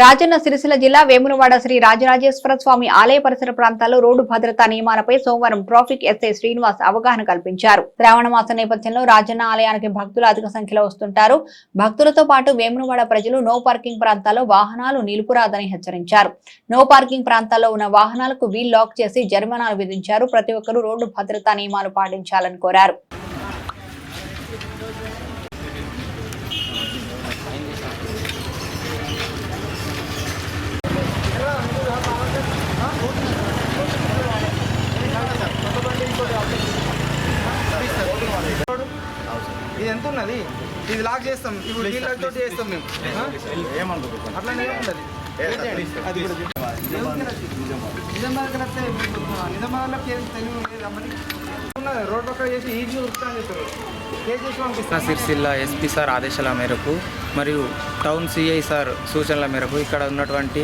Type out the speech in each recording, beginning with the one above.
రాజన్న సిరిసిల్ల జిల్లా వేములవాడ శ్రీ రాజరాజేశ్వర స్వామి ఆలయ పరిసర ప్రాంతాల్లో రోడ్డు భద్రతా నియమాలపై సోమవారం ట్రాఫిక్ ఎస్ఐ శ్రీనివాస్ అవగాహన కల్పించారు. శ్రావణ మాస నేపథ్యంలో రాజన్న ఆలయానికి భక్తులు అధిక సంఖ్యలో వస్తుంటారు. భక్తులతో పాటు వేములవాడ ప్రజలు నో పార్కింగ్ ప్రాంతాల్లో వాహనాలు నిలుపురాదని హెచ్చరించారు. నో పార్కింగ్ ప్రాంతాల్లో ఉన్న వాహనాలకు వీల్ లాక్ చేసి జరిమానాలు విధించారు. ప్రతి ఒక్కరూ రోడ్డు భద్రతా నియమాలు పాటించాలని కోరారు. ఇది ఎంత ఉన్నది? ఇది లాక్ చేస్తాం. ఇప్పుడు తోటి చేస్తాం మేము? అట్లానే ఉండదు అది కూడా నిజామాబాద్ వస్తే నిజామాబాద్లో కేసు తెలివి లేదు అమ్మని ఉన్నది. రోడ్ పక్కన చేసి ఈజీ ఉరుకుతాను చెప్తారు కేసు చేసి కృష్ణా పంపిస్తాను సిరిసిల్ల ఎస్పీ సార్ ఆదేశాల మేరకు మరియు టౌన్ సిఐ సార్ సూచనల మేరకు ఇక్కడ ఉన్నటువంటి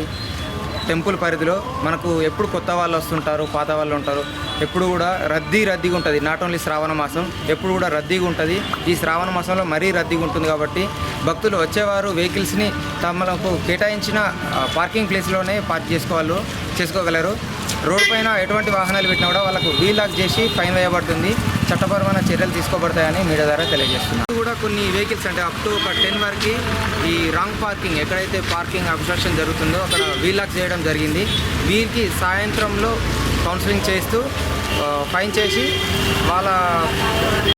టెంపుల్ పరిధిలో మనకు ఎప్పుడు కొత్త వాళ్ళు వస్తుంటారు పాత వాళ్ళు ఉంటారు ఎప్పుడు కూడా రద్దీ రద్దీగా ఉంటుంది. నాట్ ఓన్లీ శ్రావణ మాసం ఎప్పుడు కూడా రద్దీగా ఉంటుంది. ఈ శ్రావణ మాసంలో మరీ రద్దీగా ఉంటుంది కాబట్టి భక్తులు వచ్చేవారు వెహికల్స్ని తమకు కేటాయించిన పార్కింగ్ ప్లేస్లోనే పార్క్ చేసుకోవాలి చేసుకోగలరు. రోడ్ పైన ఎటువంటి వాహనాలు పెట్టినా కూడా వాళ్ళకు వీలాక్ చేసి ఫైన్ వేయబడుతుంది చట్టపరమైన చర్యలు తీసుకోబడతాయని మీడియా ద్వారా తెలియజేస్తున్నాను కూడా కొన్ని వెహికల్స్ అంటే అప్ టు ఒక టెన్ వరకు ఈ రాంగ్ పార్కింగ్ ఎక్కడైతే పార్కింగ్ అబ్స్ట్రక్షన్ జరుగుతుందో అక్కడ వీలాక్ చేయడం జరిగింది. వీరికి సాయంత్రంలో కౌన్సిలింగ్ చేస్తూ ఫైన్ చేసి వాళ్ళ